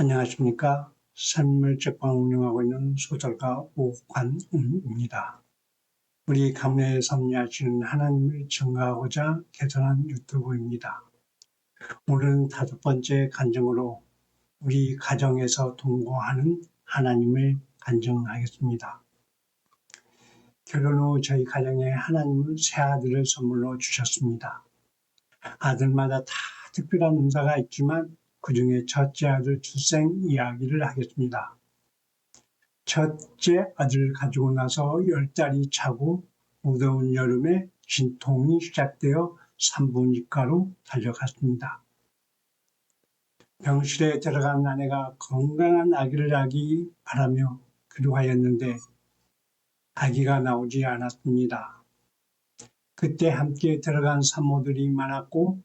안녕하십니까. 삶을 책방 운영하고 있는 소설가 오관웅입니다. 우리 가문에 섭리하시는 하나님을 증가하고자 개설한 유튜브입니다. 오늘은 다섯 번째 간증으로 우리 가정에서 동거하는 하나님을 간증하겠습니다. 결혼 후 저희 가정에 하나님은 새 아들을 선물로 주셨습니다. 아들마다 다 특별한 은사가 있지만 그 중에 첫째 아들 출생 이야기를 하겠습니다. 첫째 아들을 가지고 나서 열 달이 차고 무더운 여름에 진통이 시작되어 산부인과로 달려갔습니다. 병실에 들어간 아내가 건강한 아기를 낳기 바라며 기도하였는데 아기가 나오지 않았습니다. 그때 함께 들어간 산모들이 많았고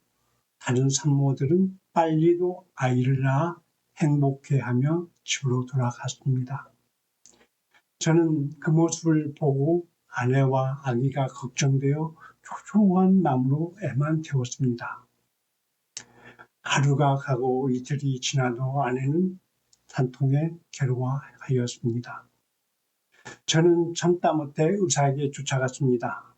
다른 산모들은 빨리도 아이를 낳아 행복해하며 집으로 돌아갔습니다. 저는 그 모습을 보고 아내와 아기가 걱정되어 초조한 마음으로 애만 태웠습니다. 하루가 가고 이틀이 지나도 아내는 산통에 괴로워하였습니다. 저는 참다 못해 의사에게 쫓아갔습니다.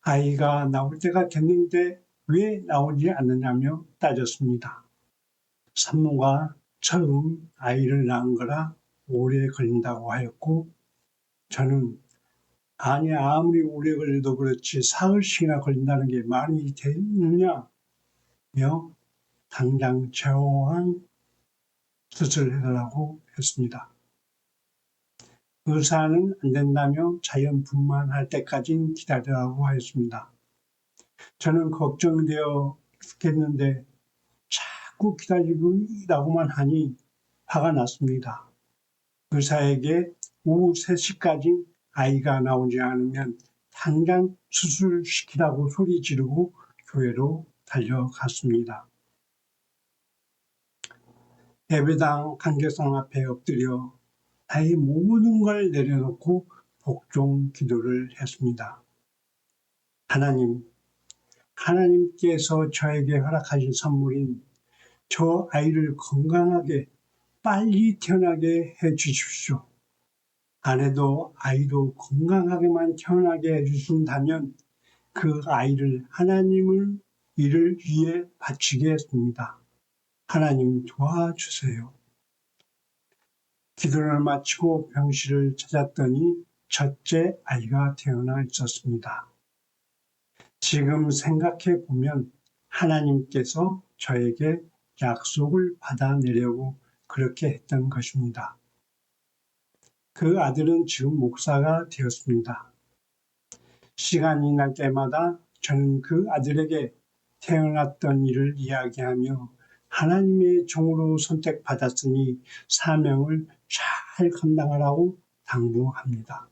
아이가 나올 때가 됐는데 왜 나오지 않느냐며 따졌습니다. 산모가 처음 아이를 낳은 거라 오래 걸린다고 하였고 저는 아니 아무리 오래 걸려도 그렇지 사흘씩이나 걸린다는 게 말이 되느냐며 당장 재호한 수술해달라고 했습니다. 의사는 안 된다며 자연 분만할 때까지 기다리라고 하였습니다. 저는 걱정되어 죽겠는데 자꾸 기다리라고만 하니 화가 났습니다. 의사에게 오후 3시까지 아이가 나오지 않으면 당장 수술시키라고 소리 지르고 교회로 달려갔습니다. 예배당 관계성 앞에 엎드려 나의 모든 걸 내려놓고 복종 기도를 했습니다. 하나님, 하나님께서 저에게 허락하신 선물인 저 아이를 건강하게 빨리 태어나게 해 주십시오. 아내도 아이도 건강하게만 태어나게 해 주신다면 그 아이를 하나님을 일을 위해 바치겠습니다. 하나님 도와주세요. 기도를 마치고 병실을 찾았더니 첫째 아이가 태어나 있었습니다. 지금 생각해 보면 하나님께서 저에게 약속을 받아내려고 그렇게 했던 것입니다. 그 아들은 지금 목사가 되었습니다. 시간이 날 때마다 저는 그 아들에게 태어났던 일을 이야기하며 하나님의 종으로 선택받았으니 사명을 잘 감당하라고 당부합니다.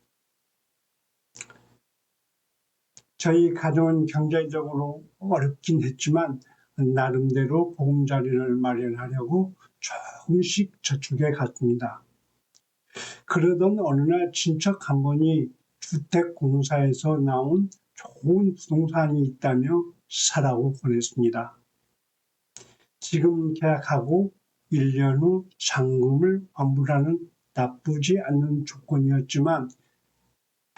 저희 가정은 경제적으로 어렵긴 했지만 나름대로 보금자리를 마련하려고 조금씩 저축해 갔습니다. 그러던 어느 날 친척 한 분이 주택공사에서 나온 좋은 부동산이 있다며 사라고 보냈습니다. 지금 계약하고 1년 후 잔금을 환불하는 나쁘지 않는 조건이었지만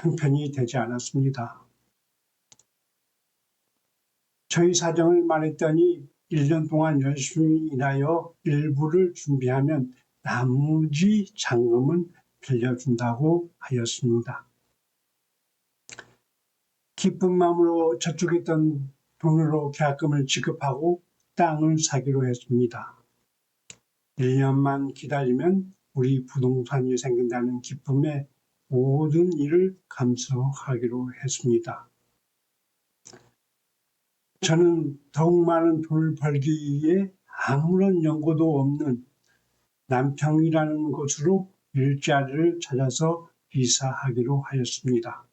형편이 되지 않았습니다. 저희 사정을 말했더니 1년 동안 열심히 일하여 일부를 준비하면 나머지 잔금은 빌려준다고 하였습니다. 기쁜 마음으로 저축했던 돈으로 계약금을 지급하고 땅을 사기로 했습니다. 1년만 기다리면 우리 부동산이 생긴다는 기쁨에 모든 일을 감수하기로 했습니다. 저는 더욱 많은 돈을 벌기 위해 아무런 연고도 없는 남평이라는 곳으로 일자리를 찾아서 이사하기로 하였습니다.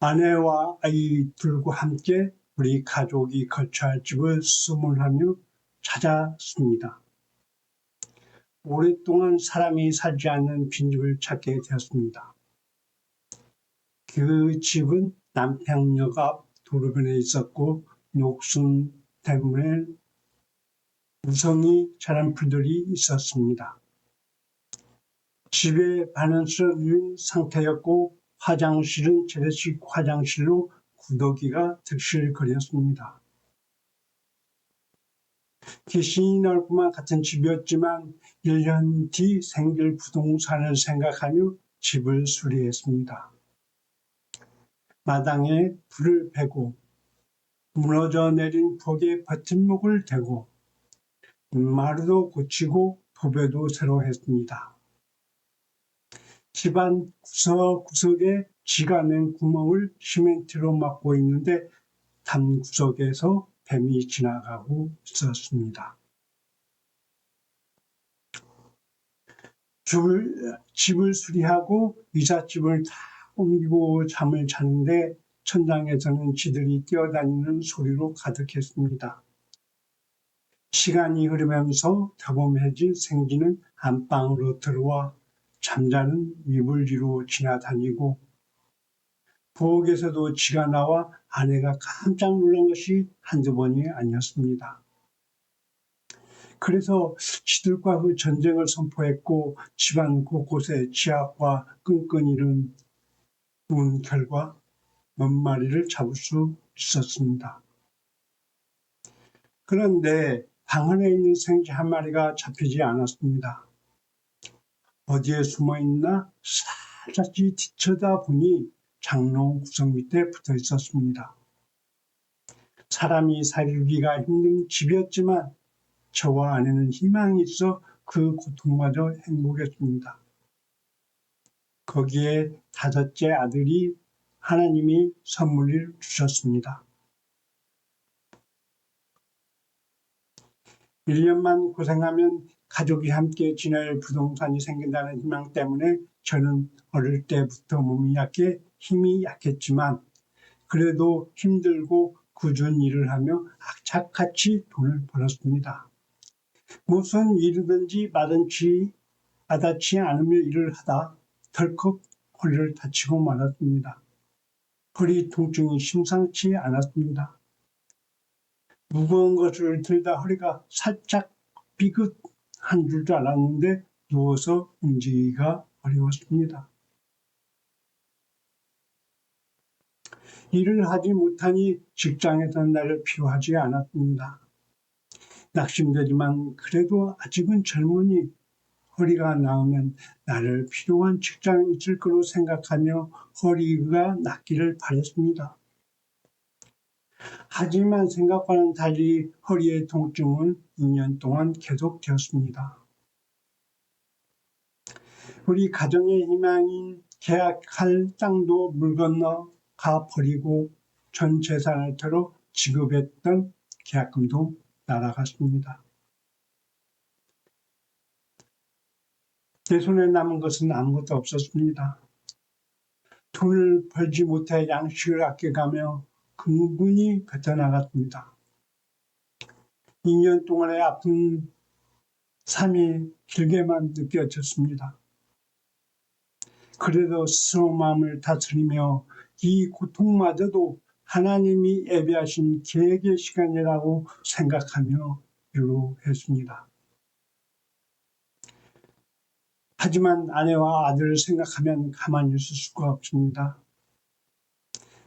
아내와 아이 둘과 함께 우리 가족이 거처할 집을 수문하며 찾았습니다. 오랫동안 사람이 살지 않는 빈집을 찾게 되었습니다. 그 집은 남평역 앞 도로변에 있었고 녹슨 때문에 우성이 자란 풀들이 있었습니다. 집에 반원서인 상태였고 화장실은 재래식 화장실로 구더기가 득실거렸습니다. 귀신이 나올 것만 같은 집이었지만 1년 뒤 생길 부동산을 생각하며 집을 수리했습니다. 마당에 불을 패고 무너져 내린 벽에 버팀목을 대고 마루도 고치고 도배도 새로 했습니다. 집안 구석구석에 지가 낸 구멍을 시멘트로 막고 있는데 담구석에서 뱀이 지나가고 있었습니다. 집을, 집을 수리하고 이삿집을 다 옮기고 잠을 자는데 천장에서는 쥐들이 뛰어다니는 소리로 가득했습니다. 시간이 흐르면서 대범해진 생기는 안방으로 들어와 잠자는 이불지로 지나다니고 부엌에서도 쥐가 나와 아내가 깜짝 놀란 것이 한두 번이 아니었습니다. 그래서 쥐들과 그 전쟁을 선포했고 집안 곳곳에 쥐약과 끈끈이는 운 결과 몇 마리를 잡을 수 있었습니다. 그런데 방 안에 있는 생쥐 한 마리가 잡히지 않았습니다. 어디에 숨어 있나 살짝지 뒤쳐다 보니 장롱 구석 밑에 붙어 있었습니다. 사람이 살기가 힘든 집이었지만 저와 아내는 희망이 있어 그 고통마저 행복했습니다. 거기에 다섯째 아들이 하나님이 선물을 주셨습니다. 1년만 고생하면 가족이 함께 지낼 부동산이 생긴다는 희망 때문에 저는 어릴 때부터 몸이 약해 힘이 약했지만 그래도 힘들고 꾸준 일을 하며 악착같이 돈을 벌었습니다. 무슨 일이든지 마단치, 마다치 않으며 일을 하다 덜컥 허리를 다치고 말았습니다. 허리 통증이 심상치 않았습니다. 무거운 것을 들다 허리가 살짝 비긋한 줄 알았는데 누워서 움직이기가 어려웠습니다. 일을 하지 못하니 직장에서 나를 필요하지 않았습니다. 낙심되지만 그래도 아직은 젊으니 허리가 나으면 나를 필요한 직장이 있을 거로 생각하며 허리가 낫기를 바랬습니다. 하지만 생각과는 달리 허리의 통증은 2년 동안 계속되었습니다. 우리 가정의 희망인 계약할 땅도 물 건너 가 버리고 전 재산을 털어 지급했던 계약금도 날아갔습니다. 내 손에 남은 것은 아무것도 없었습니다. 돈을 벌지 못해 양식을 아껴가며 근근히 뱉어나갔습니다. 2년 동안의 아픈 삶이 길게만 느껴졌습니다. 그래도 스스로 마음을 다스리며 이 고통마저도 하나님이 예배하신 계획의 시간이라고 생각하며 위로했습니다. 하지만 아내와 아들을 생각하면 가만히 있을 수가 없습니다.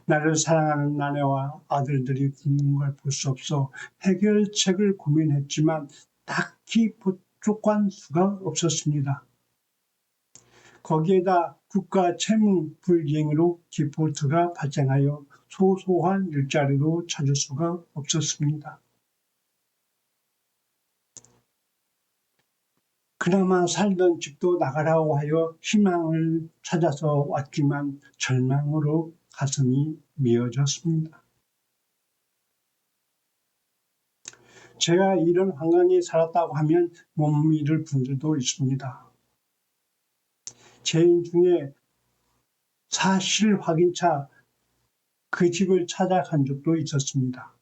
나를 사랑하는 아내와 아들들이 굶는 걸 볼 수 없어 해결책을 고민했지만 딱히 부족한 수가 없었습니다. 거기에다 국가 채무 불이행으로 디폴트가 발생하여 소소한 일자리도 찾을 수가 없었습니다. 그나마 살던 집도 나가라고 하여 희망을 찾아서 왔지만 절망으로 가슴이 미어졌습니다. 제가 이런 환경에 살았다고 하면 못 믿을 분들도 있습니다. 죄인 중에 사실 확인차 그 집을 찾아간 적도 있었습니다.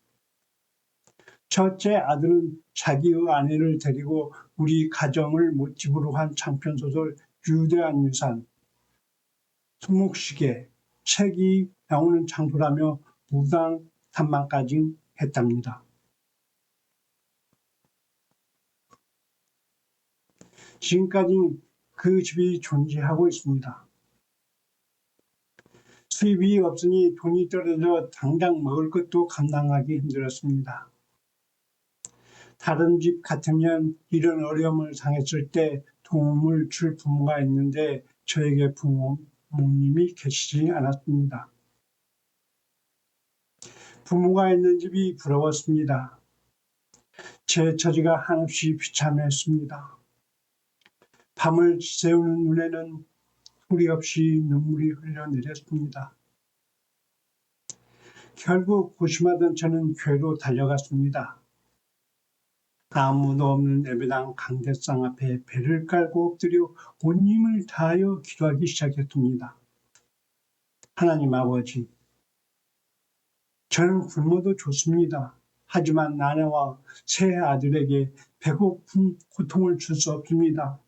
첫째 아들은 자기의 아내를 데리고 우리 가정을 모티브로 한 장편소설 유대한 유산, 손목시계, 책이 나오는 장소라며 무당 탐방까지 했답니다. 지금까지 그 집이 존재하고 있습니다. 수입이 없으니 돈이 떨어져 당장 먹을 것도 감당하기 힘들었습니다. 다른 집 같으면 이런 어려움을 당했을 때 도움을 줄 부모가 있는데 저에게 부모님이 계시지 않았습니다. 부모가 있는 집이 부러웠습니다. 제 처지가 한없이 비참했습니다. 밤을 새우는 눈에는 소리 없이 눈물이 흘러내렸습니다. 결국 고심하던 저는 교회로 달려갔습니다. 아무도 없는 예배당 강대상 앞에 배를 깔고 엎드려 온 힘을 다하여 기도하기 시작했습니다. 하나님 아버지, 저는 굶어도 좋습니다. 하지만 나네와 새 아들에게 배고픈 고통을 줄 수 없습니다.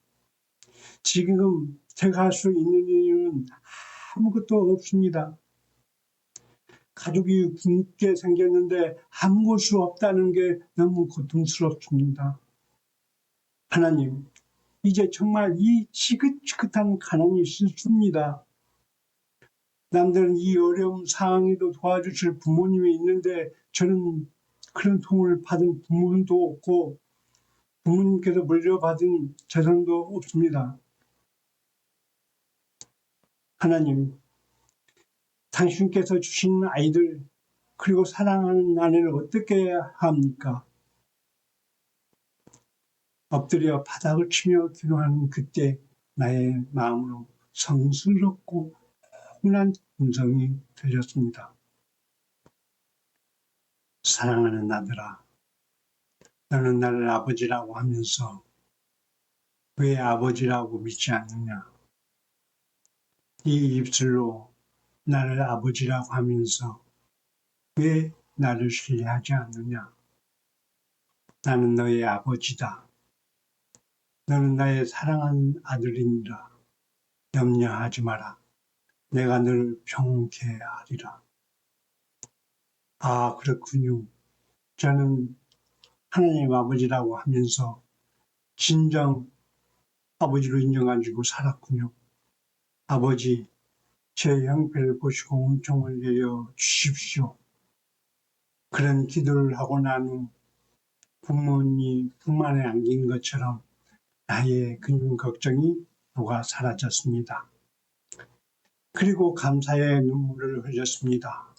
지금 제가 할 수 있는 일은 아무것도 없습니다. 가족이 굶게 생겼는데 아무것도 수 없다는 게 너무 고통스럽습니다. 하나님, 이제 정말 이 지긋지긋한 가난이 싫습니다. 남들은 이 어려운 상황에도 도와주실 부모님이 있는데 저는 그런 도움을 받은 부모님도 없고 부모님께서 물려받은 재산도 없습니다. 하나님, 당신께서 주신 아이들 그리고 사랑하는 아내를 어떻게 합니까? 엎드려 바닥을 치며 기도하는 그때 나의 마음으로 성스럽고 훈한 음성이 들렸습니다. 사랑하는 아들아, 너는 나를 아버지라고 하면서 왜 아버지라고 믿지 않느냐? 이 입술로 나를 아버지라고 하면서 왜 나를 신뢰하지 않느냐? 나는 너의 아버지다. 너는 나의 사랑하는 아들이니라. 염려하지 마라. 내가 너를 평케 하리라. 아, 그렇군요. 저는 하나님 아버지라고 하면서 진정 아버지로 인정가지고 살았군요. 아버지, 제 형편을 보시고 은총을 내려 주십시오. 그런 기도를 하고 난 후 부모님 품안에 안긴 것처럼 나의 근심 걱정이 녹아 사라졌습니다. 그리고 감사의 눈물을 흘렸습니다.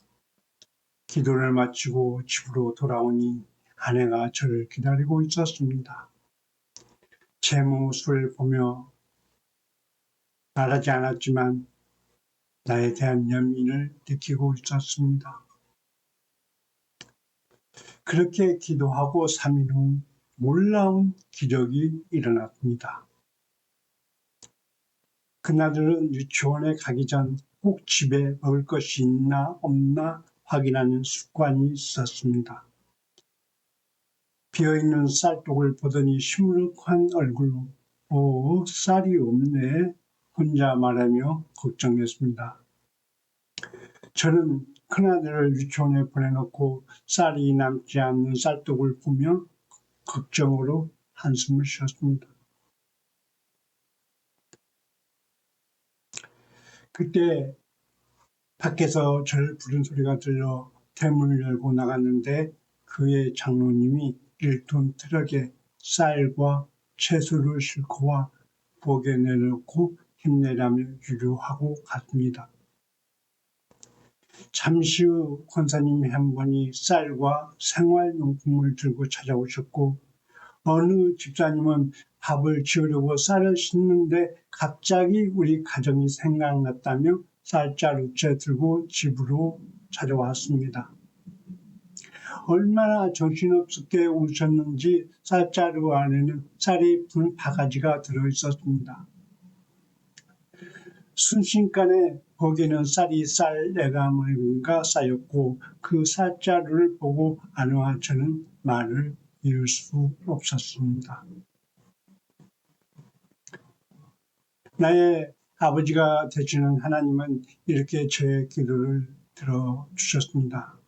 기도를 마치고 집으로 돌아오니 아내가 저를 기다리고 있었습니다. 제 모습을 보며 말하지 않았지만 나에 대한 연민을 느끼고 있었습니다. 그렇게 기도하고 3일 후 놀라운 기적이 일어났습니다. 그날들은 유치원에 가기 전 꼭 집에 먹을 것이 있나 없나 확인하는 습관이 있었습니다. 비어있는 쌀독을 보더니 시무룩한 얼굴로 오 쌀이 없네 혼자 말하며 걱정했습니다. 저는 큰아들을 유치원에 보내놓고 쌀이 남지 않는 쌀독을 보며 걱정으로 한숨을 쉬었습니다. 그때 밖에서 저를 부른 소리가 들려 대문을 열고 나갔는데 그의 장로님이 1톤 트럭에 쌀과 채소를 싣고 와 부엌에 내놓고 힘내라며 유료하고 갔습니다. 잠시 후 권사님이 한 분이 쌀과 생활용품을 들고 찾아오셨고 어느 집사님은 밥을 지으려고 쌀을 씻는데 갑자기 우리 가정이 생각났다며 쌀자루째 들고 집으로 찾아왔습니다. 얼마나 정신없게 우셨는지 쌀자루 안에는 쌀이 분 바가지가 들어있었습니다. 순식간에 거기는 쌀이 쌀 내가물과 쌓였고 그 쌀자루를 보고 아내와 저는 말을 이을 수 없었습니다. 나의 아버지가 되시는 하나님은 이렇게 제 기도를 들어주셨습니다.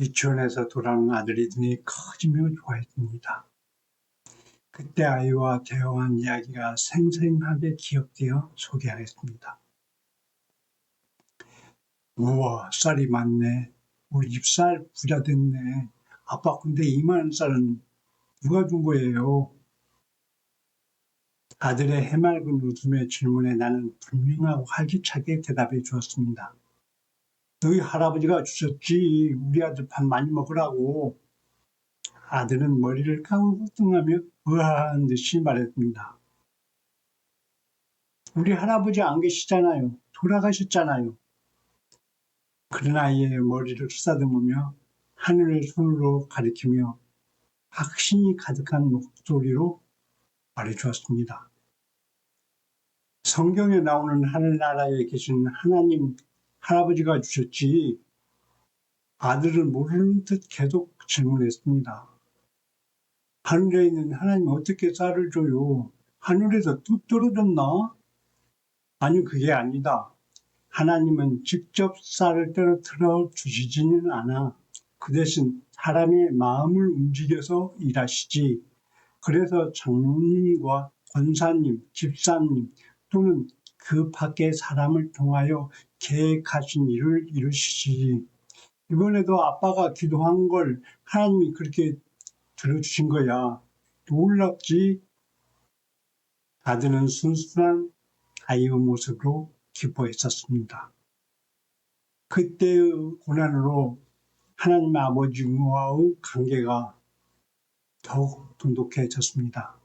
유치원에서 돌아온 아들이 눈이 커지며 좋아했습니다. 그때 아이와 대화한 이야기가 생생하게 기억되어 소개하겠습니다. 우와, 쌀이 많네. 우리 집쌀 부자 됐네. 아빠, 근데 이만한 쌀은 누가 준 거예요? 아들의 해맑은 웃음의 질문에 나는 분명하고 활기차게 대답해 주었습니다. 너희 할아버지가 주셨지. 우리 아들 밥 많이 먹으라고. 아들은 머리를 깡뚱하며 의아한 듯이 말했습니다. 우리 할아버지 안 계시잖아요. 돌아가셨잖아요. 그런 아이의 머리를 쓰다듬으며 하늘을 손으로 가리키며 확신이 가득한 목소리로 말해주었습니다. 성경에 나오는 하늘나라에 계신 하나님 할아버지가 주셨지 아들은 모르는 듯 계속 질문했습니다. 하늘에 있는 하나님 어떻게 쌀을 줘요? 하늘에서 뚝 떨어졌나? 아니 그게 아니다. 하나님은 직접 쌀을 떨어뜨려 주시지는 않아. 그 대신 사람의 마음을 움직여서 일하시지. 그래서 장로님과 권사님, 집사님 또는 그 밖의 사람을 통하여 계획하신 일을 이루시지. 이번에도 아빠가 기도한 걸 하나님이 그렇게 들어주신 거야. 놀랍지? 아들은 순수한 아이의 모습으로 기뻐했었습니다. 그때의 고난으로 하나님 아버지와의 관계가 더욱 돈독해졌습니다.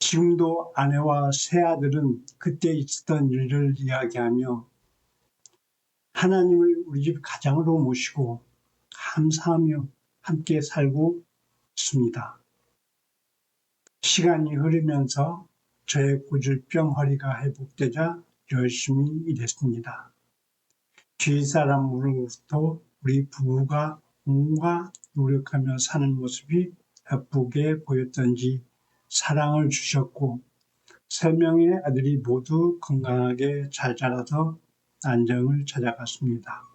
지금도 아내와 새 아들은 그때 있었던 일을 이야기하며 하나님을 우리 집 가장으로 모시고 감사하며 함께 살고 있습니다. 시간이 흐르면서 저의 고질병 허리가 회복되자 열심히 일했습니다. 주위 사람으로부터 우리 부부가 온갖 노력하며 사는 모습이 예쁘게 보였던지 사랑을 주셨고 세 명의 아들이 모두 건강하게 잘 자라서 안정을 찾아갔습니다.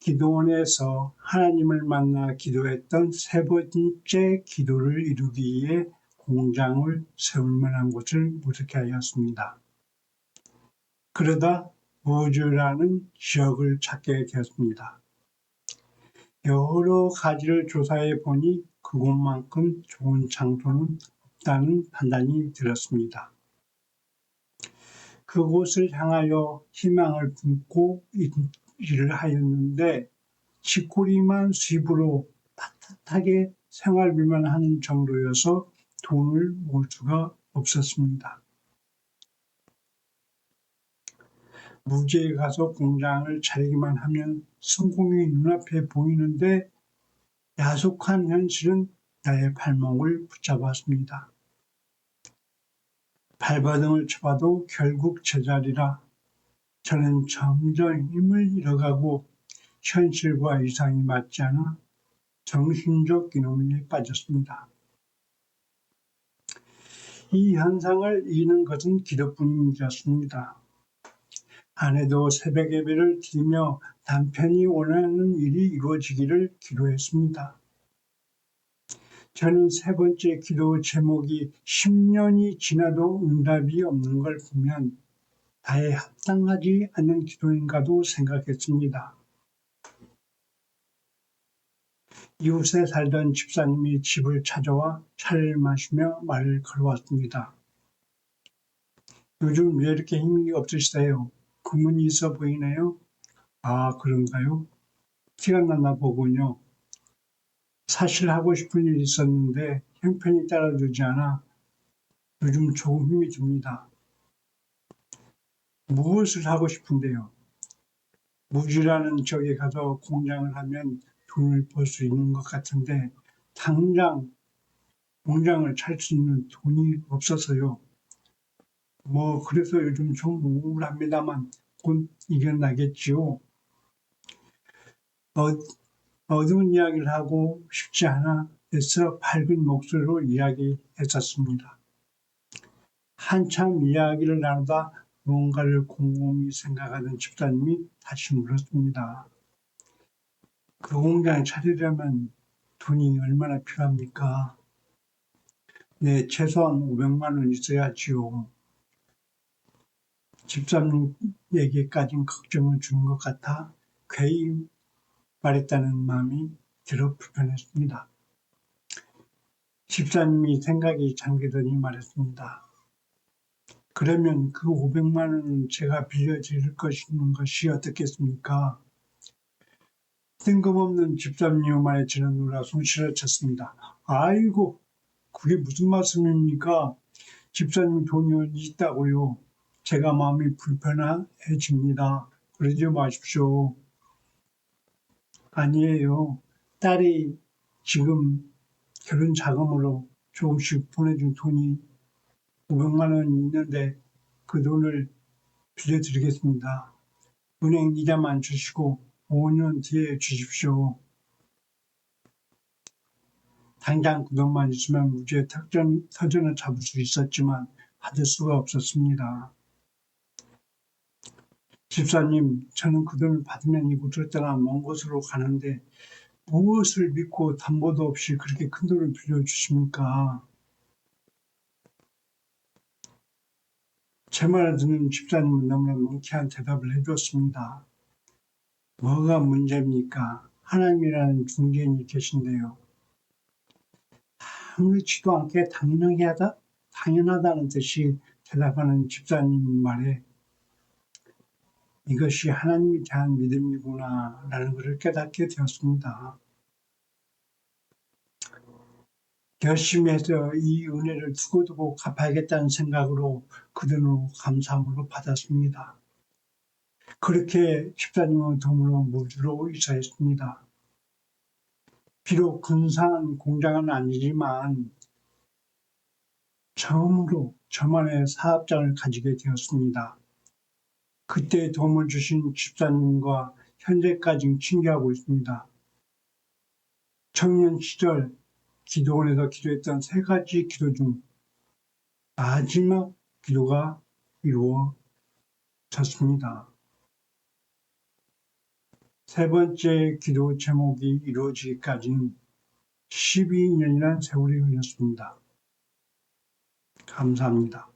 기도원에서 하나님을 만나 기도했던 세 번째 기도를 이루기 위해 공장을 세울 만한 곳을 모색해 하였습니다. 그러다 우주라는 지역을 찾게 되었습니다. 여러 가지를 조사해 보니 그곳만큼 좋은 장소는 없다는 판단이 들었습니다. 그곳을 향하여 희망을 품고 일을 하였는데 치코리만 수입으로 빳빳하게 생활비만 하는 정도여서 돈을 모을 수가 없었습니다. 무제에 가서 공장을 차리기만 하면 성공이 눈앞에 보이는데 야속한 현실은 나의 발목을 붙잡았습니다. 발버둥을 쳐봐도 결국 제자리라 저는 점점 힘을 잃어가고 현실과 이상이 맞지 않아 정신적 기능에 빠졌습니다. 이 현상을 이는 것은 기도뿐이었습니다. 아내도 새벽 예배를 드리며 남편이 원하는 일이 이루어지기를 기도했습니다. 저는 세 번째 기도 제목이 10년이 지나도 응답이 없는 걸 보면 나에 합당하지 않는 기도인가도 생각했습니다. 이웃에 살던 집사님이 집을 찾아와 차를 마시며 말을 걸어왔습니다. 요즘 왜 이렇게 힘이 없으시세요? 구문이 있어 보이네요? 아, 그런가요? 티가 났나 보군요. 사실 하고 싶은 일이 있었는데 형편이 따라주지 않아 요즘 조금 힘이 듭니다. 무엇을 하고 싶은데요? 무지라는 적에 가서 공장을 하면 돈을 벌 수 있는 것 같은데 당장 공장을 찰 수 있는 돈이 없어서요. 뭐 그래서 요즘 좀 우울합니다만 곧 이겨나겠지요. 어, 어두운 이야기를 하고 싶지 않아 애써 밝은 목소리로 이야기했었습니다. 한참 이야기를 나누다 무언가를 곰곰이 생각하던 집사님이 다시 물었습니다. 그 공장 차리려면 돈이 얼마나 필요합니까? 네, 최소한 500만 원 있어야지요. 집사님에게까진 걱정을 주는 것 같아 괜히 말했다는 마음이 들어 불편했습니다. 집사님이 생각이 잠기더니 말했습니다. 그러면 그 500만 원은 제가 빌려드릴 것이는 것이 어떻겠습니까? 뜬금없는 집사님 말에 놀라 손실을 쳤습니다. 아이고, 그게 무슨 말씀입니까? 집사님 돈이 있다고요. 제가 마음이 불편해집니다. 그러지 마십시오. 아니에요. 딸이 지금 결혼 자금으로 조금씩 보내준 돈이 500만 원이 있는데 그 돈을 빌려드리겠습니다. 은행 이자만 주시고 5년 뒤에 주십시오. 당장 그 돈만 있으면 무죄 터전, 터전을 잡을 수 있었지만 받을 수가 없었습니다. 집사님, 저는 그 돈을 받으면 이곳을 떠나 먼 곳으로 가는데 무엇을 믿고 담보도 없이 그렇게 큰 돈을 빌려주십니까? 제 말을 듣는 집사님은 너무나 뭉쾌한 대답을 해주었습니다. 뭐가 문제입니까? 하나님이라는 중재인이 계신데요. 아무렇지도 않게 당연하게 하다, 당연하다는 듯이 대답하는 집사님 말에 이것이 하나님에 대한 믿음이구나 라는 것을 깨닫게 되었습니다. 열심히 해서 이 은혜를 두고두고 갚아야겠다는 생각으로 그들은 감사함으로 받았습니다. 그렇게 집사님은 더불어 무주로 이사했습니다. 비록 근사한 공장은 아니지만 처음으로 저만의 사업장을 가지게 되었습니다. 그때 도움을 주신 집사님과 현재까지 친교하고 있습니다. 청년 시절 기도원에서 기도했던 세 가지 기도 중 마지막 기도가 이루어졌습니다. 세 번째 기도 제목이 이루어지기까지는 12년이라는 세월이 걸렸습니다. 감사합니다.